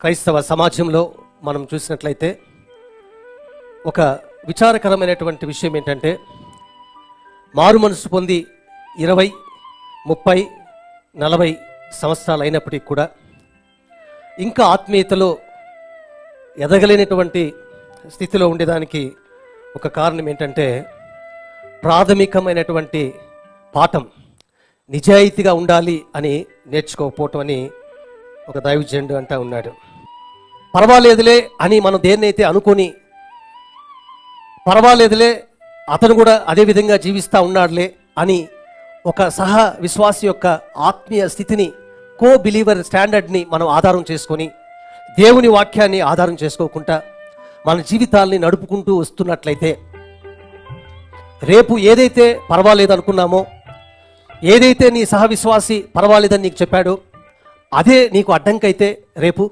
క్రైస్తవ సమాజంలో మనం చూసినట్లయితే ఒక విచారకరమైనటువంటి విషయం ఏంటంటే మారు మనసు పొంది ఇరవై ముప్పై నలభై సంవత్సరాలు అయినప్పటికీ కూడా ఇంకా ఆత్మీయతలో ఎదగలేనటువంటి స్థితిలో ఉండేదానికి ఒక కారణం ఏంటంటే ప్రాథమికమైనటువంటి పాఠం నిజాయితీగా ఉండాలి అని నేర్చుకోకపోవటం అని ఒక దైవజనుడు అంటా ఉన్నాడు. పర్వాలేదులే అని మనం దేన్నైతే అనుకొని పర్వాలేదులే అతను కూడా అదే విధంగా జీవిస్తూ ఉన్నాడులే అని ఒక సహ విశ్వాసి యొక్క ఆత్మీయ స్థితిని కో బిలీవర్ స్టాండర్డ్ని మనం ఆధారం చేసుకొని దేవుని వాక్యాన్ని ఆధారం చేసుకోకుండా మన జీవితాల్ని నడుపుకుంటూ వస్తున్నట్లయితే రేపు ఏదైతే పర్వాలేదు అనుకున్నామో ఏదైతే నీ సహవిశ్వాసి పర్వాలేదని నీకు చెప్పాడో అదే నీకు అడ్డంకైతే రేపు